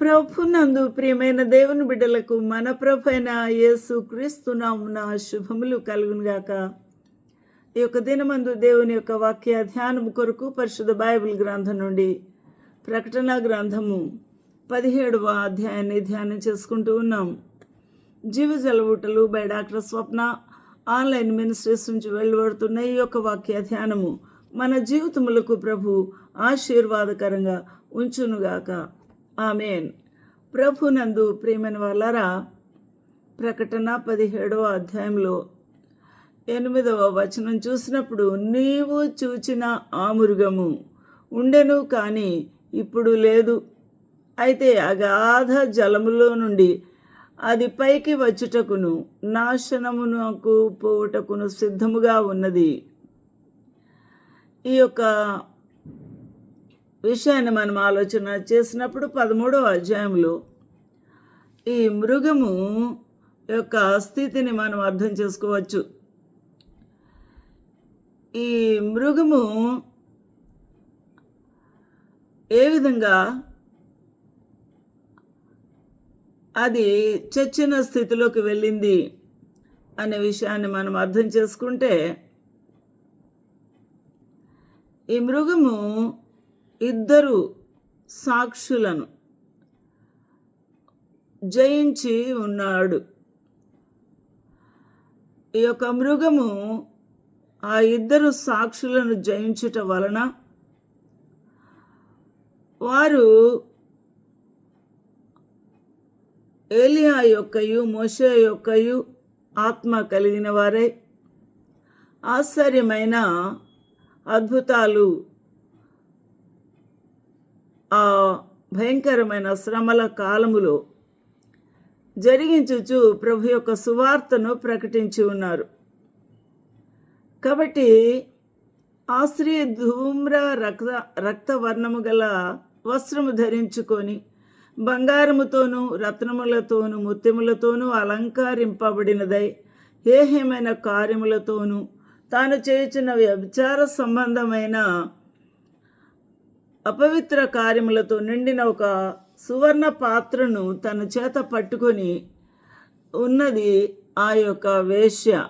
ప్రభునందు ప్రియమైన దేవుని బిడ్డలకు మన ప్రభైన యేసు క్రీస్తునామున శుభములు కలుగునుగాక. ఈ యొక్క దినమందు దేవుని యొక్క వాక్య ధ్యానము కొరకు పరిశుద్ధ బైబిల్ గ్రంథం నుండి ప్రకటన గ్రంథము పదిహేడవ అధ్యాయాన్ని ధ్యానం చేసుకుంటూ ఉన్నాం. జీవ జలవుటలు by doctor Swapna online ministries నుంచి వెళ్ళబడుతున్న ఈ యొక్క వాక్య ధ్యానము మన జీవితములకు ప్రభు ఆశీర్వాదకరంగా ఉంచునుగాక. ఆమెన్. ప్రభునందు ప్రియమైన వాళ్ళరా ప్రకటన పదిహేడవ అధ్యాయంలో ఎనిమిదవ వచనం చూసినప్పుడు నీవు చూచిన ఆ మృగము ఉండెను కానీ ఇప్పుడు లేదు. అయితే అగాధ జలములో నుండి అది పైకి వచ్చుటకును నాశనమునకు పోవుటకును సిద్ధముగా ఉన్నది. ఈ యొక్క విషయాన్ని మనం ఆలోచన చేసినప్పుడు పదమూడవ అధ్యాయంలో ఈ మృగము యొక్క స్థితిని మనం అర్థం చేసుకోవచ్చు. ఈ మృగము ఏ విధంగా అది చచ్చిన స్థితిలోకి వెళ్ళింది అనే విషయాన్ని మనం అర్థం చేసుకుంటే ఈ మృగము ఇద్దరు సాక్షులను జయించి ఉన్నాడు. ఈ యొక్క మృగము ఆ ఇద్దరు సాక్షులను జయించుట వలన వారు ఏలియా యొక్కయు మోషే యొక్కయు ఆత్మ కలిగిన వారై. ఆశ్చర్యమైన అద్భుతాలు ఆ భయంకరమైన శ్రమల కాలములో జరిగించుచు ప్రభు యొక్క సువార్తను ప్రకటించి ఉన్నారు. కాబట్టి ఆశ్రీ ధూమ్ర రక్త రక్తవర్ణము గల వస్త్రము ధరించుకొని బంగారముతోనూ రత్నములతోనూ ముత్యములతోనూ అలంకరింపబడినదై ఏహేమైన కార్యములతోనూ తాను చేయుచున్న వ్యభిచార సంబంధమైన అపవిత్ర కార్యములతో నిండిన ఒక సువర్ణ పాత్రను తన చేత పట్టుకొని ఉన్నది ఆ యొక్క వేశ్య.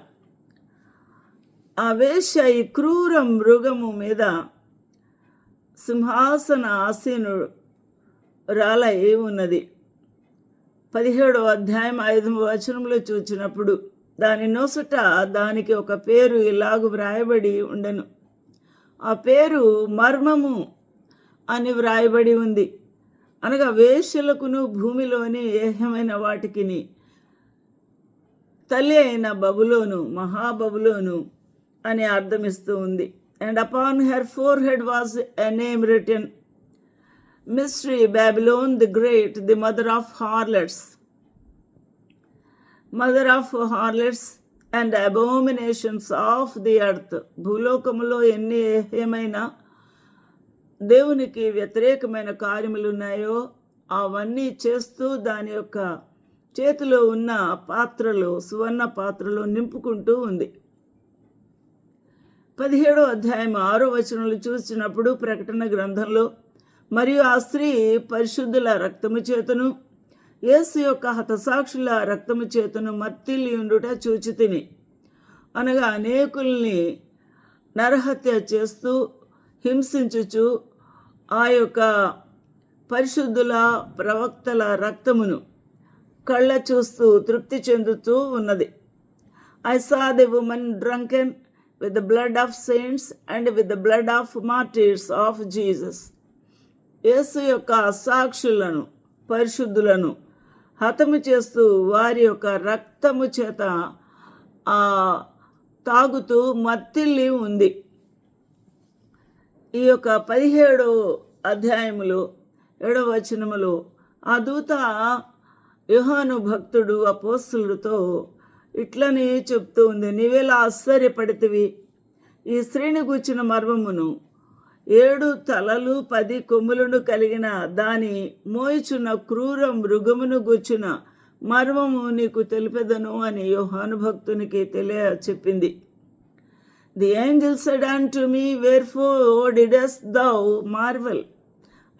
ఆ వేశ్య ఈ క్రూర మృగము మీద సింహాసన ఆసీను రాలై ఉన్నది. పదిహేడవ అధ్యాయం ఐదు వచనంలో చూచినప్పుడు దాని నొసట దానికి ఒక పేరు ఇలాగు వ్రాయబడి ఉండను. ఆ పేరు మర్మము అని వ్రాయబడి ఉంది. అనగా వేశ్యలకును భూమిలోని ఏహమైన వాటికిని తల్లి అయిన బబులోను మహాబబులోను అని అర్థమిస్తూ ఉంది. And upon her forehead was a name written mystery Babylon the great the mother of harlots mother of harlots and abominations of the earth భూలోకములో ఎన్ని ఏమైనా దేవునికి వ్యతిరేకమైన కార్యములు ఉన్నాయో అవన్నీ చేస్తూ దాని యొక్క చేతిలో ఉన్న పాత్రలో సువర్ణ పాత్రలో నింపుకుంటూ ఉంది. పదిహేడో అధ్యాయం ఆరో వచనంలో చూసినప్పుడు ప్రకటన గ్రంథంలో మరియు ఆ స్త్రీ పరిశుద్ధుల రక్తము చేతను యేసు యొక్క హతసాక్షుల రక్తము చేతను మత్తిల్లియుండుట చూచి తిని. అనగా అనేకుల్ని నరహత్య చేస్తూ హింసించుచు ఆ యొక్క పరిశుద్ధుల ప్రవక్తల రక్తమును కళ్ళ చూస్తూ తృప్తి చెందుతూ ఉన్నది. I saw the woman drunken with the blood of saints and with the blood of martyrs of Jesus యేసు యొక్క సాక్షులను పరిశుద్ధులను హతము చేస్తూ వారి యొక్క రక్తము చేత తాగుతూ మత్తిల్లి ఉంది. ఈ యొక్క పదిహేడు అధ్యాయములు ఏడవ వచనములు ఆ దూత యుహాను భక్తుడు అపోస్తులతో ఇట్లని చెప్తూ ఉంది నీవేలా ఆశ్చర్యపడితివి. ఈ స్త్రీని కూర్చిన మర్మమును ఏడు తలలు పది కొమ్ములను కలిగిన దాని మోయిచున్న క్రూర మృగమును గుచ్చిన మర్మము నీకు తెలిపెదను అని యోహాను భక్తునికి తెలియ చెప్పింది. The angel said unto me wherefore O didst thou marvel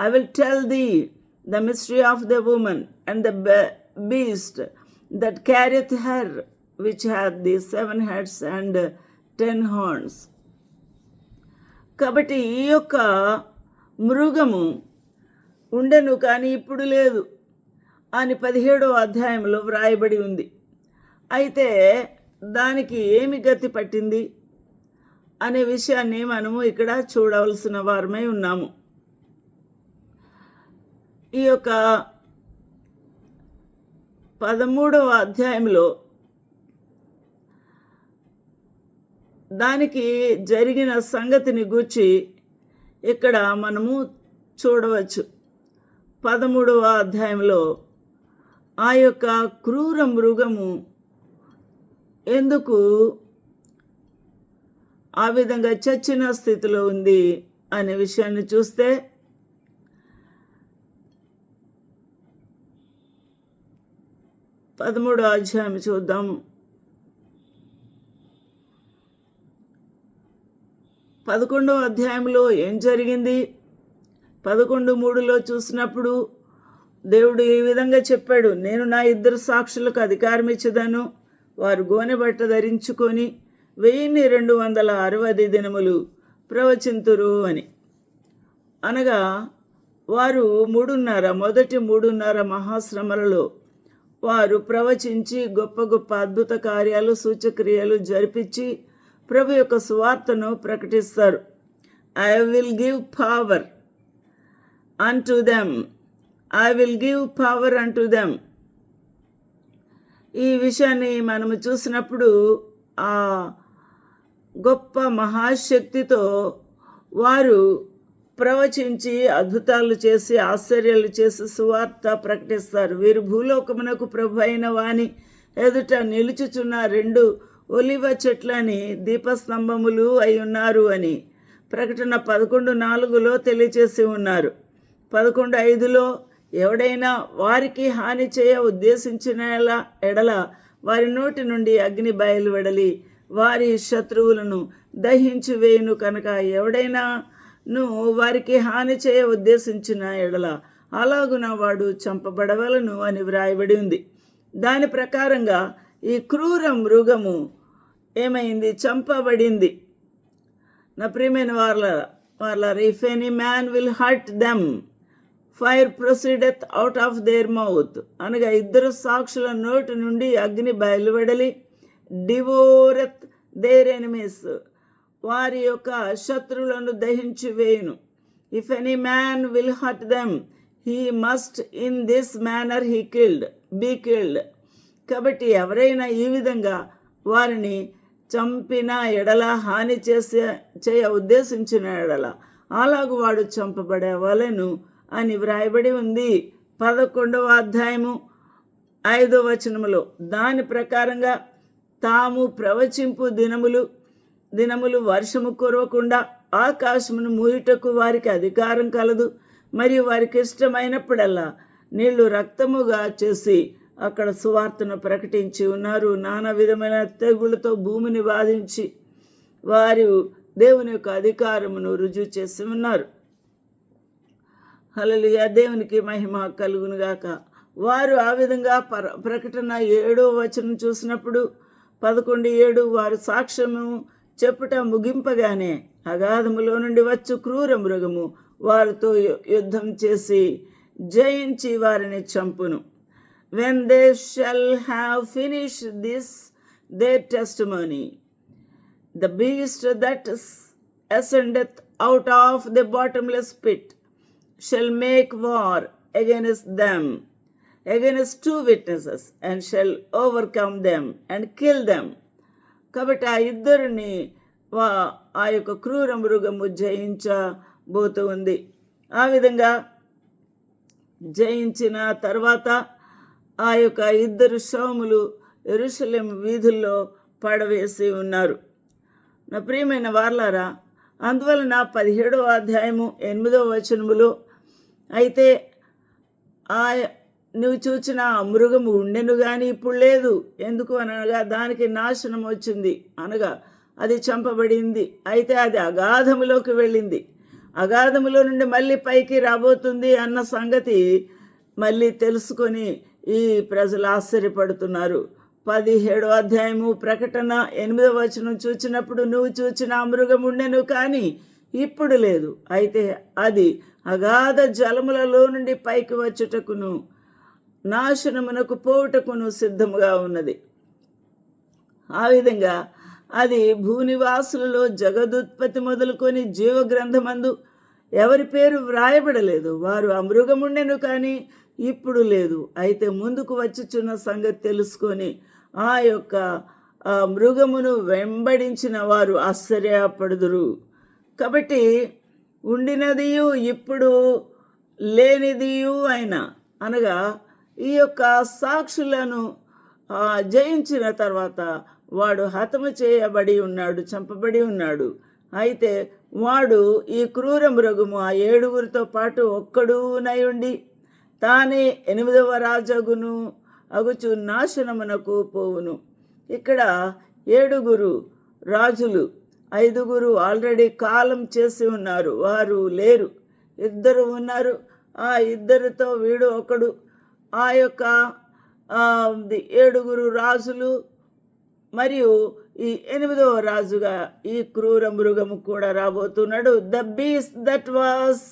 I will tell the the mystery of the woman and the beast that carrieth her which hath the seven heads and ten horns కాబట్టి ఈ యొక్క మృగము ఉండెను కానీ ఇప్పుడు లేదు అని పదిహేడవ అధ్యాయంలో వ్రాయబడి ఉంది. అయితే దానికి ఏమి గతి పట్టింది? అనే విషయాన్ని మనము ఇక్కడ చూడవలసిన వారమై ఉన్నాము. ఈ యొక్క పదమూడవ అధ్యాయంలో దానికి జరిగిన సంగతిని గూర్చి ఇక్కడ మనము చూడవచ్చు. పదమూడవ అధ్యాయంలో ఆ యొక్క క్రూర మృగము ఎందుకు ఆ విధంగా చచ్చిన స్థితిలో ఉంది అనే విషయాన్ని చూస్తే పదమూడో అధ్యాయం చూద్దాము పదకొండవ అధ్యాయంలో ఏం జరిగింది? పదకొండు మూడులో చూసినప్పుడు దేవుడు ఈ విధంగా చెప్పాడు నేను నా ఇద్దరు సాక్షులకు అధికారం ఇచ్చదను వారు గోనె బట్ట ధరించుకొని వెయ్యిన్ని రెండు వందల అరవై దినములు ప్రవచింతురు అని. అనగా వారు మూడున్నర మొదటి మూడున్నర మహాశ్రమలలో వారు ప్రవచించి గొప్ప గొప్ప అద్భుత కార్యాలు సూచక్రియలు జరిపించి ప్రభు యొక్క సువార్తను ప్రకటిస్తారు. I will give power unto them I will give power unto them ఈ విషయాన్ని మనము చూసినప్పుడు ఆ గొప్ప మహాశక్తితో వారు ప్రవచించి అద్భుతాలు చేసి ఆశ్చర్యాలు చేసి సువార్త ప్రకటిస్తారు. వీరు భూలోకమునకు ప్రభు అయిన వాణి ఎదుట నిలుచుచున్న రెండు ఒలివ చెట్లని దీపస్తంభములు అయి ఉన్నారు అని ప్రకటన పదకొండు నాలుగులో తెలియచేసి ఉన్నారు. పదకొండు ఐదులో ఎవడైనా వారికి హాని చేయ ఉద్దేశించిన ఎడల వారి నోటి నుండి అగ్ని బయలువెడలి వారి శత్రువులను దహించి వేయును కనుక ఎవడైనా ను వారికి హాని చేయ ఉద్దేశించిన ఎడల అలాగున వాడు చంపబడవలను అని వ్రాయబడి ఉంది. దాని ప్రకారంగా ఈ క్రూర మృగము ఏమైంది? చంపబడింది. నా ప్రియమైన వాళ్ళ వార్లర్ if any man will hurt them fire proceedeth out of their mouth అనగా ఇద్దరు సాక్షుల నోటి నుండి అగ్ని బయలువెడలి డివోరత్ దేర్ ఎనిమీస్ వారి యొక్క శత్రువులను దహించి వేయును. If any man will hurt them he must in this manner he killed be killed కాబట్టి ఎవరైనా ఈ విధంగా వారిని చంపిన ఎడల హాని చేసే చేయ ఉద్దేశించిన ఎడల అలాగు వాడు చంపబడే వలను అని వ్రాయబడి ఉంది. పదకొండవ అధ్యాయము ఐదో వచనములో దాని ప్రకారంగా తాము ప్రవచింపు దినములు దినములు వర్షము కురవకుండా ఆకాశమును మూయుటకు వారికి అధికారం కలదు. మరియు వారికి ఇష్టమైనప్పుడల్లా నీళ్ళు రక్తముగా చేసి అక్కడ సువార్తను ప్రకటించి ఉన్నారు. నానా విధమైన తెగుళ్ళతో భూమిని బాధించి వారు దేవుని యొక్క అధికారమును రుజువు చేసి ఉన్నారు. హలలుగా దేవునికి మహిమ కలుగునుగాక. వారు ఆ విధంగా పర ప్రకటన ఏడో వచనం చూసినప్పుడు పదకొండు ఏడు వారు సాక్ష్యము చెప్పుట ముగింపగానే అగాధములో నుండి వచ్చు క్రూర మృగము వారితో యు- యుద్ధం చేసి జయించి వారిని చంపును. When they shall have finish this there testimony the beast that ascendeth out of the bottomless pit shall make war against them, against two witnesses, and shall overcome them and kill them. కాబట్టి ఆ ఇద్దరిని వా- ఆ యొక్క క్రూర మృగము జయించబోతూ ఉంది ఆ విధంగా జయించిన తర్వాత ఆ యొక్క ఇద్దరు శవములు ఎరుషలేం వీధుల్లో పడవేసి ఉన్నారు నా ప్రియమైన వార్లారా అందువలన పదిహేడవ అధ్యాయము ఎనిమిదవ వచనములు అయితే ఆ నువ్వు చూచిన మృగము ఉండెను కానీ ఇప్పుడు లేదు. ఎందుకు అనగా దానికి నాశనం వచ్చింది అనగా అది చంపబడింది. అయితే అది అగాధములోకి వెళ్ళింది. అగాధములో నుండి మళ్ళీ పైకి రాబోతుంది అన్న సంగతి మళ్ళీ తెలుసుకొని ఈ ప్రజలు ఆశ్చర్యపడుతున్నారు. పదిహేడో అధ్యాయము ప్రకటన ఎనిమిదవ వచనం చూచినప్పుడు నువ్వు చూచిన మృగం ఉండెను కానీ ఇప్పుడు లేదు. అయితే అది అగాధ జలములలో నుండి పైకి వచ్చుటకును నాశనమునకు పోవుటకును సిద్ధముగా ఉన్నది. ఆ విధంగా అది భూనివాసులలో జగదుత్పత్తి మొదలుకొని జీవగ్రంథమందు ఎవరి పేరు వ్రాయబడలేదు. వారు ఆ మృగముండెను కానీ ఇప్పుడు లేదు. అయితే ముందుకు వచ్చుచున్న సంగతి తెలుసుకొని ఆ యొక్క మృగమును వెంబడించిన వారు ఆశ్చర్యపడుదురు. కాబట్టి ఉండినదియు ఇప్పుడు లేనిదియు అయిన అనగా ఈ యొక్క సాక్షులను జయించిన తర్వాత వాడు హతము చేయబడి ఉన్నాడు చంపబడి ఉన్నాడు. అయితే వాడు ఈ క్రూర మృగము ఆ ఏడుగురితో పాటు ఒక్కడునై ఉండి తానే ఎనిమిదవ రాజగును అగుచు నాశనమునకు పోవును. ఇక్కడ ఏడుగురు రాజులు ఐదుగురు ఆల్రెడీ కాలం చేసి ఉన్నారు వారు లేరు. ఇద్దరు ఉన్నారు ఆ ఇద్దరితో వీడు ఒకడు. ఆ యొక్క ది ఏడుగురు రాజులు మరియు ఈ ఎనిమిదవ రాజుగా ఈ క్రూర మృగము కూడా రాబోతున్నాడు. The beast that was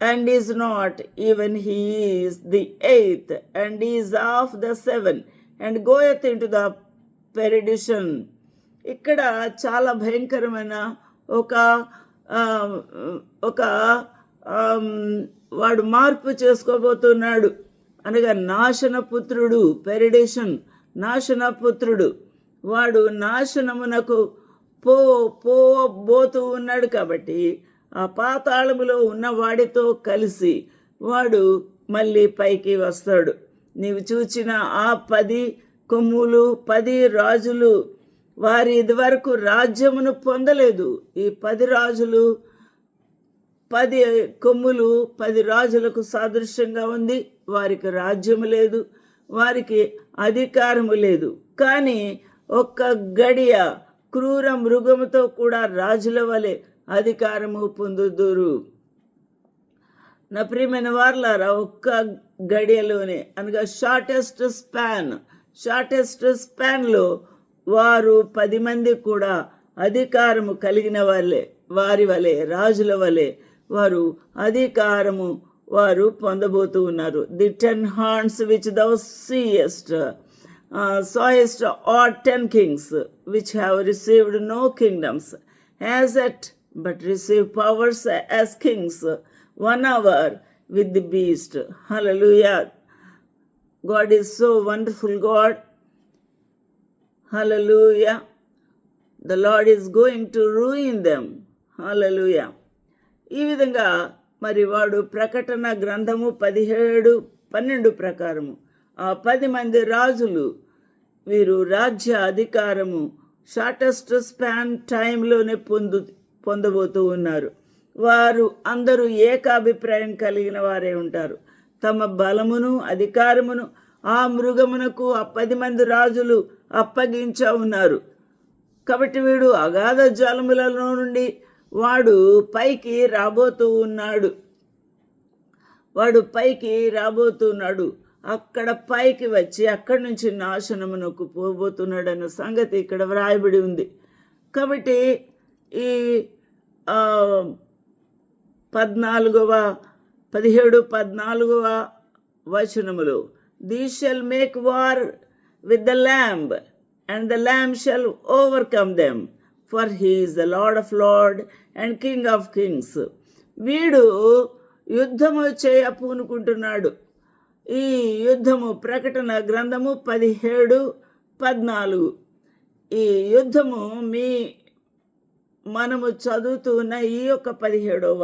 and is not even he is the eighth and is of the seven. And goeth into the perdition ఇక్కడ చాలా భయంకరమైన ఒక ఒక వాడు మార్పు చేసుకోబోతున్నాడు. అనగా నాశనపుత్రుడు పెరిడేషన్ నాశనపుత్రుడు. వాడు నాశనమునకు పో పోబోతూ ఉన్నాడు కాబట్టి ఆ పాతాళములో ఉన్నవాడితో కలిసి వాడు మళ్ళీ పైకి వస్తాడు. నీవు చూచిన ఆ పది కొమ్ములు పది రాజులు వారి ఇదివరకు రాజ్యమును పొందలేదు. ఈ పది రాజులు పది కొమ్ములు పది రాజులకు సాదృశ్యంగా ఉంది. వారికి రాజ్యము లేదు వారికి అధికారము లేదు. కానీ ఒక్క గడియ క్రూర మృగముతో కూడా రాజుల వలె అధికారము పొందుదురు. నా ప్రియమైన వార్లారా ఒక్క గడియలోనే అనగా షార్టెస్ట్ స్పాన్ షార్టెస్ట్ స్పాన్లో వారు పది మంది కూడా అధికారము కలిగిన వాళ్ళే వారి వలె రాజుల వలె. వారు అధికారము వారు పొందబోతూ ఉన్నారు the ten horns which thou seest sawest are ten kings which have received no kingdoms has yet but receive powers as kings one hour with the beast hallelujah God is so wonderful God hallelujah the Lord is going to ruin them hallelujah ఈ విధంగా మరి వాడు ప్రకటన గ్రంథము పదిహేడు పన్నెండు ప్రకారము. ఆ పది మంది రాజులు వీరు రాజ్య అధికారము షార్టెస్ట్ స్పాన్ టైంలోనే పొందు పొందబోతూ ఉన్నారు. వారు అందరూ ఏకాభిప్రాయం కలిగిన వారే ఉంటారు. తమ బలమును అధికారమును ఆ మృగమునకు ఆ పది మంది రాజులు అప్పగించ ఉన్నారు. కాబట్టి వీడు అగాధ జలములలో నుండి వాడు పైకి రాబోతూ ఉన్నాడు. వాడు పైకి రాబోతున్నాడు అక్కడ పైకి వచ్చి అక్కడి నుంచి నాశనమునకు పోబోతున్నాడు అన్న సంగతి ఇక్కడ వ్రాయబడి ఉంది. కాబట్టి ఈ పద్నాలుగవ పదిహేడు పద్నాలుగవ వచనములు these shall make war with the lamb and the lamb shall overcome them for he is the Lord of Lord and king of kings వీడు యుద్ధము చేయ పూనుకుంటున్నాడు ఈ యుద్ధము ప్రకటన గ్రంథము పదిహేడు పద్నాలుగు. ఈ యుద్ధము మీ మనము చదువుతున్న ఈ యొక్క పదిహేడవ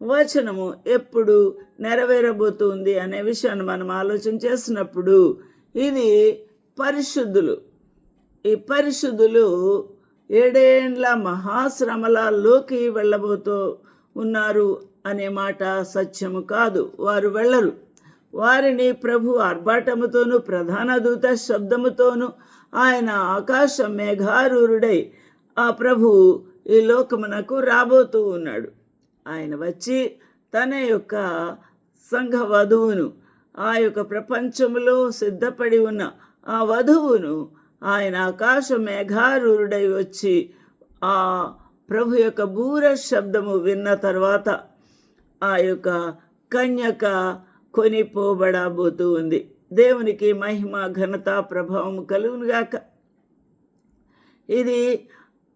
వచనము ఎప్పుడు నెరవేరబోతుంది అనే విషయాన్ని మనం ఆలోచన చేసినప్పుడు ఇది పరిశుద్ధులు. ఈ పరిశుద్ధులు ఏడేండ్ల మహాశ్రమలలోకి వెళ్ళబోతూ ఉన్నారు అనే మాట సత్యము కాదు. వారు వెళ్ళరు. వారిని ప్రభు ఆర్భాటముతోనూ ప్రధాన దూత శబ్దముతోను ఆయన ఆకాశ మేఘారూరుడై ఆ ప్రభు ఈ లోకమునకు రాబోతూ ఉన్నాడు. ఆయన వచ్చి తన యొక్క సంఘ వధువును ఆ యొక్క ప్రపంచంలో సిద్ధపడి ఉన్న ఆ వధువును ఆయన ఆకాశ మేఘారూరుడై వచ్చి ఆ ప్రభు యొక్క బూర శబ్దము విన్న తర్వాత ఆ యొక్క కన్యక కొనిపోబడబోతూ ఉంది దేవునికి మహిమ ఘనత ప్రభావం కలుగునుగాక ఇది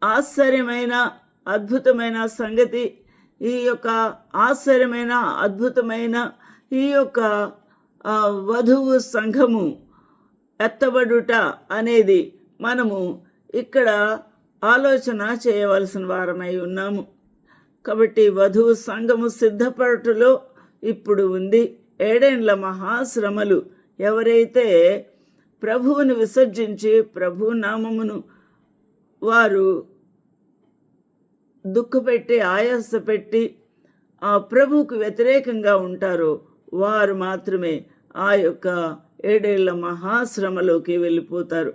ఆశ్చర్యమైన అద్భుతమైన సంగతి. ఈ యొక్క ఆశ్చర్యమైన అద్భుతమైన ఈ యొక్క వధువు సంఘము ఎత్తబడుట అనేది మనము ఇక్కడ ఆలోచన చేయవలసిన వారమై ఉన్నాము. కాబట్టి వధువు సంఘము సిద్ధపడటలో ఇప్పుడు ఉంది. ఏడేండ్ల మహాశ్రమలు ఎవరైతే ప్రభువును విసర్జించి ప్రభు నామమును వారు దుఃఖపెట్టి ఆయాసపెట్టి ఆ ప్రభువుకు వ్యతిరేకంగా ఉంటారో వారు మాత్రమే ఆ యొక్క ఏడేళ్ళ మహాశ్రమలోకి వెళ్ళిపోతారు.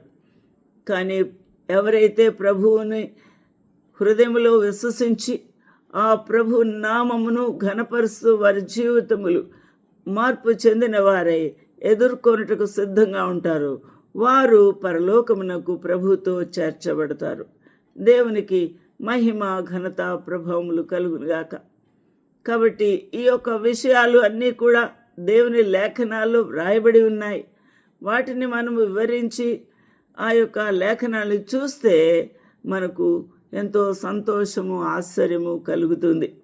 కానీ ఎవరైతే ప్రభువుని హృదయంలో విశ్వసించి ఆ ప్రభు నామమును ఘనపరుస్తూ వారి జీవితములు మార్పు చెందిన వారై ఎదుర్కొనుటకు సిద్ధంగా ఉంటారు. వారు పరలోకమునకు ప్రభుతో చేర్చబడతారు. దేవునికి మహిమ ఘనత ప్రభావములు కలుగునుగాక. కాబట్టి ఈ యొక్క విషయాలు అన్నీ కూడా దేవుని లేఖనాల్లో వ్రాయబడి ఉన్నాయి. వాటిని మనం వివరించి ఆ యొక్క లేఖనాలు చూస్తే మనకు ఎంతో సంతోషము ఆశ్చర్యము కలుగుతుంది.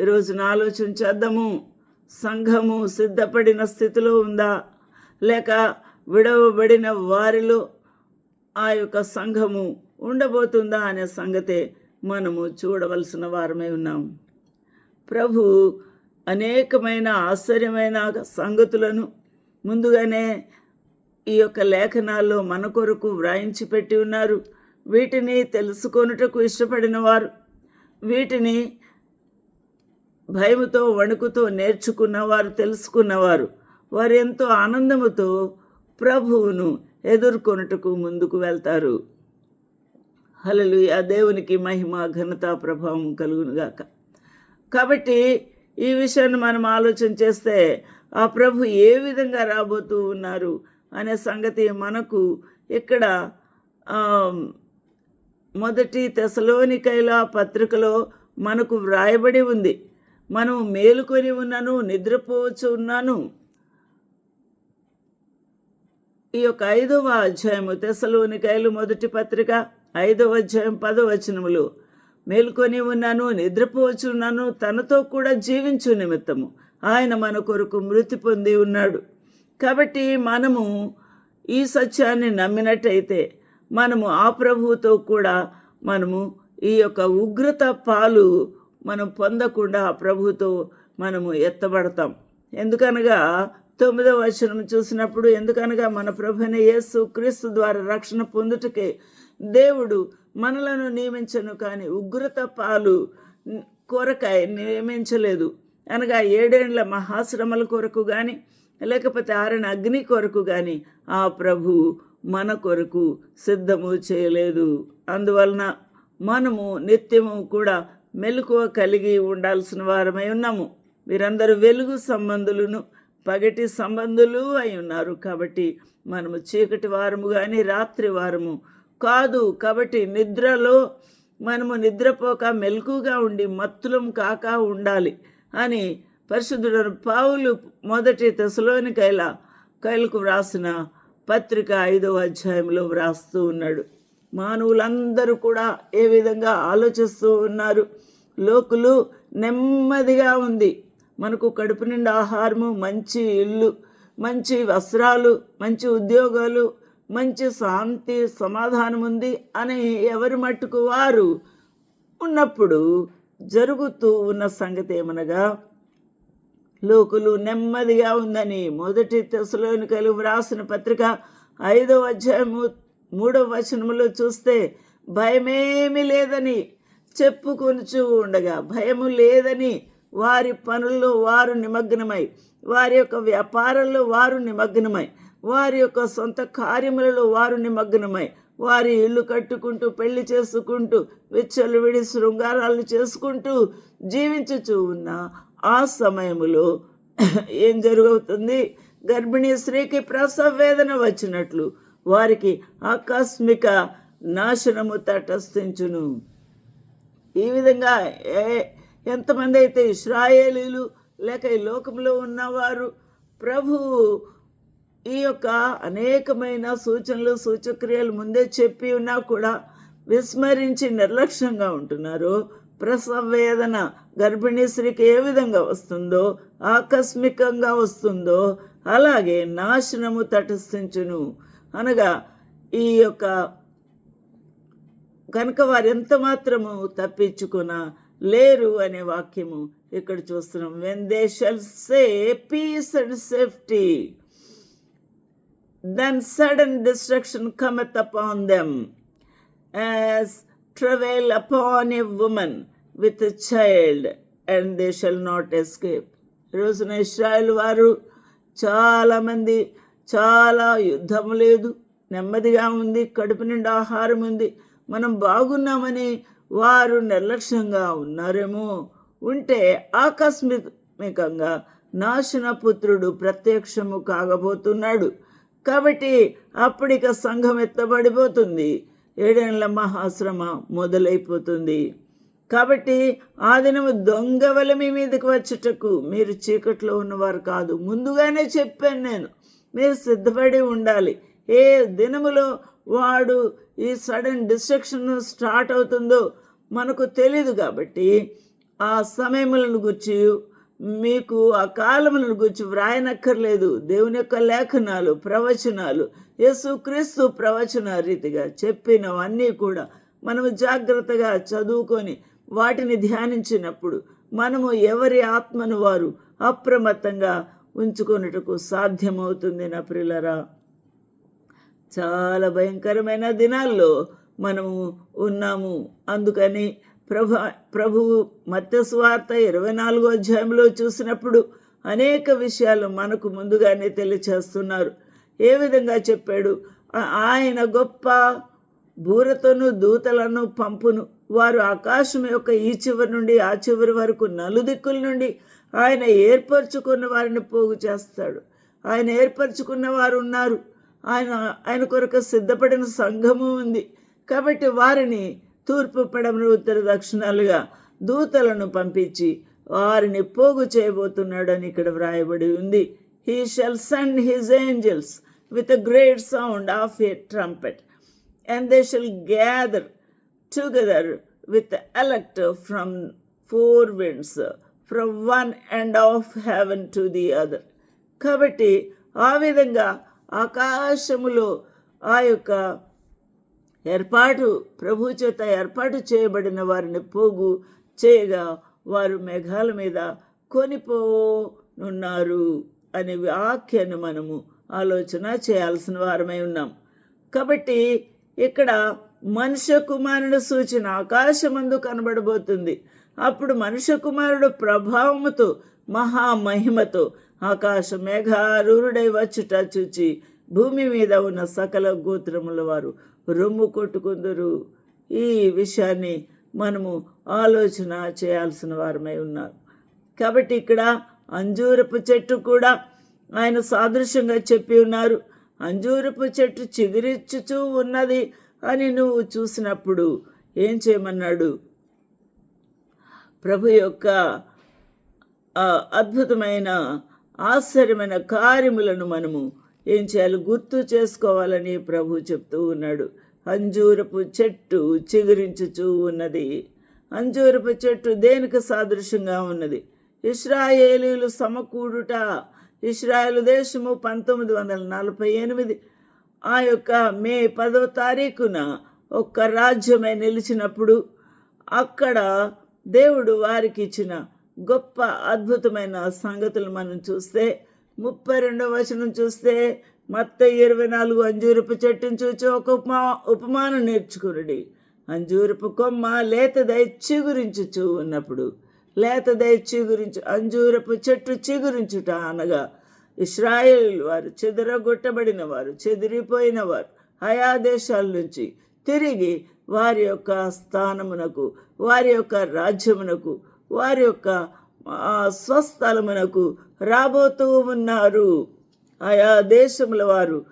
ఈరోజున ఆలోచన చేద్దాము. సంఘము సిద్ధపడిన స్థితిలో ఉందా? లేక విడవబడిన వారిలో ఆ యొక్క సంఘము ఉండబోతుందా అనే సంగతే మనము చూడవలసిన వారమే ఉన్నాం. ప్రభు అనేకమైన ఆశ్చర్యమైన సంగతులను ముందుగానే ఈ యొక్క లేఖనాల్లో మన కొరకు వ్రాయించి పెట్టి ఉన్నారు. వీటిని తెలుసుకొనుటకు ఇష్టపడిన వారు వీటిని భయముతో వణుకుతో నేర్చుకున్నవారు తెలుసుకున్నవారు వారు ఎంతో ఆనందముతో ప్రభువును ఎదుర్కొనుటకు ముందుకు వెళ్తారు. హలలు ఆ దేవునికి మహిమ ఘనత ప్రభావం కలుగునుగాక. కాబట్టి ఈ విషయాన్ని మనం ఆలోచన చేస్తే ఆ ప్రభు ఏ విధంగా రాబోతూ ఉన్నారు అనే సంగతి మనకు ఇక్కడ మొదటి తెసలోనికైల పత్రికలో మనకు వ్రాయబడి ఉంది. మనం మేలుకొని ఉన్నాను నిద్రపోవచ్చు ఉన్నాను. ఈ యొక్క ఐదవ అధ్యాయము తెసలోనికాయలు మొదటి పత్రిక ఐదవ అధ్యాయం పదవచనములు మేల్కొని ఉన్నాను నిద్రపోవచ్చు ఉన్నాను తనతో కూడా జీవించు నిమిత్తము. ఆయన మన కొరకు మృతి పొంది ఉన్నాడు. కాబట్టి మనము ఈ సత్యాన్ని నమ్మినట్టయితే మనము ఆ ప్రభువుతో కూడా మనము ఈ యొక్క ఉగ్రత పాలు మనం పొందకుండా ఆ ప్రభుతో మనము ఎత్తబడతాం. ఎందుకనగా తొమ్మిదవ వచనం చూసినప్పుడు ఎందుకనగా మన ప్రభుని యేసు క్రీస్తు ద్వారా రక్షణ పొందుటకే దేవుడు మనలను నియమించను కానీ ఉగ్రత పాలు కొరకాయ నియమించలేదు. అనగా ఏడేండ్ల మహాశ్రమల కొరకు కానీ లేకపోతే ఆరణ అగ్ని కొరకు కానీ ఆ ప్రభు మన కొరకు సిద్ధము చేయలేదు. అందువలన మనము నిత్యము కూడా మెలకువ కలిగి ఉండాల్సిన వారమై ఉన్నాము. వీరందరూ వెలుగు సంబంధులను పగటి సంబంధులు అయి ఉన్నారు కాబట్టి మనము చీకటి వారము కానీ రాత్రి వారము కాదు. కాబట్టి నిద్రలో మనము నిద్రపోక మెలకుగా ఉండి మత్తులం కాక ఉండాలి అని పరిశుద్ధుడు పావులు మొదటి దశలోని కైల కైలకు వ్రాసిన పత్రిక ఐదవ అధ్యాయంలో వ్రాస్తూ ఉన్నాడు. మానవులందరూ కూడా ఏ విధంగా ఆలోచిస్తూ ఉన్నారు? లోకులు నెమ్మదిగా ఉంది. మనకు కడుపు నిండా ఆహారము మంచి ఇల్లు మంచి వస్త్రాలు మంచి ఉద్యోగాలు మంచి శాంతి సమాధానం ఉంది అని ఎవరి మట్టుకు వారు ఉన్నప్పుడు జరుగుతూ ఉన్న సంగతి ఏమనగా లోకులు నెమ్మదిగా ఉందని మొదటి తెశలోని కలిగి వ్రాసిన పత్రిక ఐదవ అధ్యాయము మూడవ వచనములో చూస్తే భయమేమీ లేదని చెప్పుకొనుచు ఉండగా భయము లేదని వారి పనుల్లో వారు నిమగ్నమై వారి యొక్క వ్యాపారంలో వారు నిమగ్నమై వారి యొక్క సొంత కార్యములలో వారు నిమగ్నమై వారి ఇల్లు కట్టుకుంటూ పెళ్ళి చేసుకుంటూ విచ్చలు విడి శృంగారాలు చేసుకుంటూ జీవించుచూ ఉన్న ఆ సమయములో ఏం జరుగుతుంది? గర్భిణీ స్త్రీకి ప్రసవ వేదన వచ్చినట్లు వారికి ఆకస్మిక నాశనము తటస్థించును. ఈ విధంగా ఏ ఎంతమంది అయితే ఇస్రాయేలీలు లేక ఈ లోకంలో ఉన్నవారు ప్రభు ఈ యొక్క అనేకమైన సూచనలు సూచక్రియలు ముందే చెప్పి ఉన్నా కూడా విస్మరించి నిర్లక్ష్యంగా ఉంటున్నారు. ప్రసవ వేదన గర్భిణీ స్త్రీకి ఏ విధంగా వస్తుందో ఆకస్మికంగా వస్తుందో అలాగే నాశనము తటస్థించును. అనగా ఈ యొక్క కనుక వారు ఎంత మాత్రము తప్పించుకున్న లేరు అనే వాక్యము ఇక్కడ చూస్తున్నాం. When they shall say peace and safety then sudden destruction cometh upon them as travail upon a woman with a child, and they shall not escape. రోజున ఇస్రాయల్ వారు చాలామంది చాలా యుద్ధం లేదు నెమ్మదిగా ఉంది కడుపు నిండా ఆహారం ఉంది మనం బాగున్నామని వారు నిర్లక్ష్యంగా ఉన్నారేమో ఉంటే ఆకస్మికంగా నాశనపుత్రుడు ప్రత్యక్షము కాగబోతున్నాడు కాబట్టి అప్పటిక సంఘం ఎత్తబడిపోతుంది. ఏడేళ్ళ మహాశ్రమ మొదలైపోతుంది. కాబట్టి ఆ దినము దొంగ వల మీ మీదకి వచ్చేటకు మీరు చీకట్లో ఉన్నవారు కాదు. ముందుగానే చెప్పాను నేను మీరు సిద్ధపడి ఉండాలి. ఏ దినములో వాడు ఈ సడన్ డిస్ట్రక్షన్ స్టార్ట్ అవుతుందో మనకు తెలియదు కాబట్టి ఆ సమయములను గుర్చి మీకు ఆ కాలములను గురించి వ్రాయనక్కర్లేదు. దేవుని యొక్క లేఖనాలు ప్రవచనాలు యేసుక్రీస్తు ప్రవచన రీతిగా చెప్పినవన్నీ కూడా మనము జాగ్రత్తగా చదువుకొని వాటిని ధ్యానించినప్పుడు మనము ఎవరి ఆత్మను వారు అప్రమత్తంగా ఉంచుకొనుటకు సాధ్యమవుతుంది నా ప్రిలరా చాలా భయంకరమైన దినాల్లో మనము ఉన్నాము. అందుకని ప్రభు ప్రభువు మత్స్వార్త ఇరవై నాలుగో అధ్యాయంలో చూసినప్పుడు అనేక విషయాలు మనకు ముందుగానే తెలియచేస్తున్నారు. ఏ విధంగా చెప్పాడు? ఆయన గొప్ప బూరతోను దూతలను పంపును. వారు ఆకాశం యొక్క ఈ చివరి నుండి ఆ చివరి వరకు నలుదిక్కుల నుండి ఆయన ఏర్పరచుకున్న వారిని పోగు చేస్తాడు. ఆయన ఏర్పరచుకున్న వారు ఉన్నారు. ఆయన ఆయన కొరకు సిద్ధపడిన సంఘము ఉంది. కాబట్టి వారిని తూర్పు పడమర ఉత్తర దక్షిణాలుగా దూతలను పంపించి వారిని పోగు చేయబోతున్నాడని ఇక్కడ వ్రాయబడి ఉంది. He shall send his angels with a great sound of a trumpet and they shall gather together with the from four winds from one and of heaven to the other కాబట్టి ఆ విధంగా ఆకాశములో ఆ యొక్క ఏర్పాటు ప్రభు చేత ఏర్పాటు చేయబడిన వారిని పోగు చేయగా వారు మేఘాల మీద కొనిపోనున్నారు అనే వ్యాఖ్యను మనము ఆలోచన చేయాల్సిన వారమై ఉన్నాం. కాబట్టి ఇక్కడ మనుష్య కుమారుడు సూచన ఆకాశమందు కనబడబోతుంది. అప్పుడు మనుష్య కుమారుడు ప్రభావముతో మహామహిమతో ఆకాశ మేఘారూరుడై వచ్చుట చూచి భూమి మీద ఉన్న సకల గోత్రముల వారు రొమ్ము కొట్టుకుందరు. ఈ విషయాన్ని మనము ఆలోచన చేయాల్సిన వారమై ఉన్నారు. కాబట్టి ఇక్కడ అంజూరపు చెట్టు కూడా ఆయన సాదృశ్యంగా చెప్పి ఉన్నారు. అంజూరపు చెట్టు చిగురిచ్చుచూ ఉన్నది అని నువ్వు చూసినప్పుడు ఏం చేయమన్నాడు? ప్రభు యొక్క అద్భుతమైన ఆశ్చర్యమైన కార్యములను మనము ఏం చేయాలి? గుర్తు చేసుకోవాలని ప్రభు చెప్తూ ఉన్నాడు. అంజూరపు చెట్టు చిగురించుచూ ఉన్నది. అంజూరపు చెట్టు దేనికి సాదృశ్యంగా ఉన్నది? ఇస్రాయేలీలు సమకూడుట. ఇస్రాయేల్ దేశము పంతొమ్మిది వందల నలభై ఎనిమిది. ఆ యొక్క మే పదో తారీఖున ఒక్క రాజ్యమే నిలిచినప్పుడు అక్కడ దేవుడు వారికి ఇచ్చిన గొప్ప అద్భుతమైన సంగతులు మనం చూస్తే ముప్పై రెండవ వచనం చూస్తే మత్త ఇరవై నాలుగు అంజూరపు చెట్టును చూచి ఒక ఉపమా ఉపమానం నేర్చుకునుడి. అంజూరపు కొమ్మ లేతదై చిగురించుచు ఉన్నప్పుడు లేతదై చిగురించు అంజూరపు చెట్టు చిగురించుట అనగా ఇస్రాయేల్ వారు చెదరగొట్టబడిన వారు చెదిరిపోయిన వారు ఆయా దేశాల నుంచి తిరిగి వారి యొక్క స్థానమునకు వారి యొక్క రాజ్యమునకు వారి యొక్క స్వస్థలమునకు రాబోతూ ఉన్నారు. ఆయా దేశముల వారు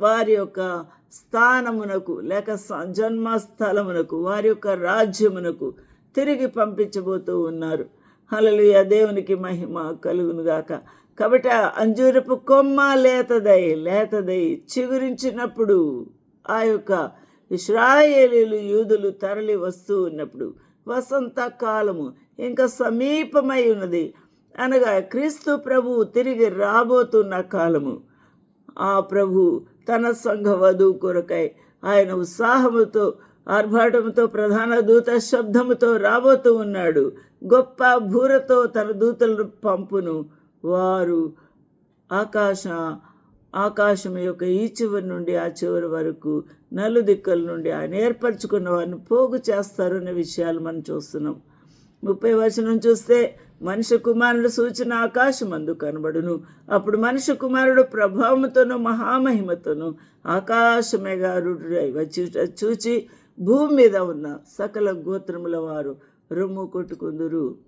వారి యొక్క స్థానమునకు లేక స- జన్మస్థలమునకు వారి యొక్క రాజ్యమునకు తిరిగి పంపించబోతూ ఉన్నారు. హలలుయ దేవునికి మహిమ కలుగునుగాక కాబట్టి ఆ అంజూరపు కొమ్మ లేతదై లేతదై చిగురించినప్పుడు ఆ యొక్క ఇస్రాయేలీలు యూదులు తరలి వస్తూ ఉన్నప్పుడు వసంత కాలము ఇంకా సమీపమై ఉన్నది. అనగా క్రీస్తు ప్రభువు తిరిగి రాబోతున్న కాలము. ఆ ప్రభు తన సంఘ వధువు కొరకై ఆయన ఉత్సాహముతో ఆర్భాటంతో ప్రధాన దూత శబ్దముతో రాబోతూ ఉన్నాడు. గొప్ప భూరతో తన దూతలను పంపును. వారు ఆకాశ ఆకాశం యొక్క ఈ చివరి నుండి ఆ చివరి వరకు నలుదిక్కల నుండి ఆయన ఏర్పరచుకున్న వారిని పోగు చేస్తారు అనే విషయాలు మనం చూస్తున్నాం. ముప్పై వచనం చూస్తే మనిషి కుమారుడు సూచన ఆకాశమందు కనబడును. అప్పుడు మనిషి కుమారుడు ప్రభావముతోనూ మహామహిమతోనూ ఆకాశమేగారుడై వచ్చి చూచి భూమి మీద ఉన్న సకల గోత్రముల వారు రొమ్ము కొట్టుకుందురు.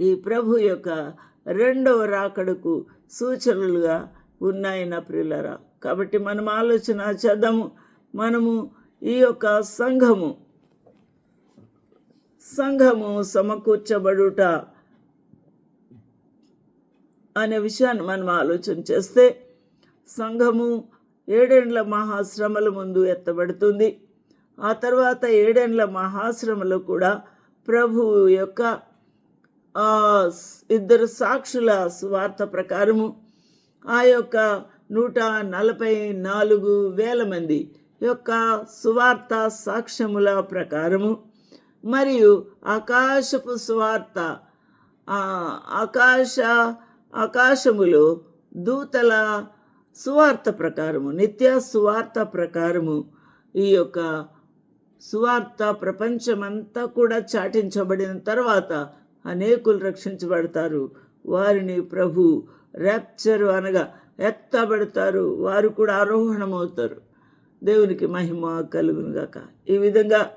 ఈ ప్రభు యొక్క రెండవ రాకడకు సూచనలుగా ఉన్నాయి నా ప్రిల్లరా కాబట్టి మనం ఆలోచన చేద్దాము. మనము ఈ యొక్క సంఘము సంఘము సమకూర్చబడుట అనే విషయాన్ని మనం ఆలోచన చేస్తే సంఘము ఏడేండ్ల మహాశ్రమల ముందు ఎత్తబడుతుంది. ఆ తర్వాత ఏడేండ్ల మహాశ్రమలో కూడా ప్రభువు యొక్క ఇద్దరు సాక్షుల సువార్త ప్రకారము ఆ యొక్క నూట నలభై నాలుగు వేల మంది యొక్క సువార్త సాక్ష్యముల ప్రకారము మరియు ఆకాశపు స్వార్త ఆకాశ ఆకాశములో దూతల సువార్త ప్రకారము నిత్య సువార్త ప్రకారము ఈ యొక్క సువార్త ప్రపంచమంతా కూడా చాటించబడిన తర్వాత అనేకులు రక్షించబడతారు. వారిని ప్రభు ర్యాప్చర్ అనగా ఎత్తబడతారు. వారు కూడా ఆరోహణమవుతారు. దేవునికి మహిమ కలుగునుగాక. ఈ విధంగా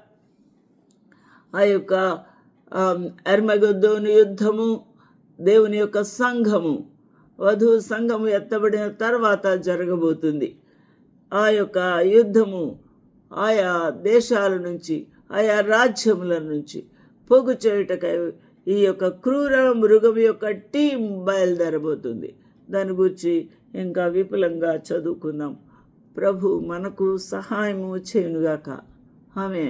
ఆ యొక్క ఎర్మగొద్దోని యుద్ధము దేవుని యొక్క సంఘము వధువు సంఘము ఎత్తబడిన తర్వాత జరగబోతుంది. ఆ యొక్క యుద్ధము ఆయా దేశాల నుంచి ఆయా రాజ్యముల నుంచి పోగు చేయుటకై ఈ యొక్క క్రూర మృగం యొక్క టీం బయలుదేరబోతుంది. దాని గురించి ఇంకా విపులంగా చదువుకుందాం. ప్రభు మనకు సహాయము చేయునుగాక. ఆమె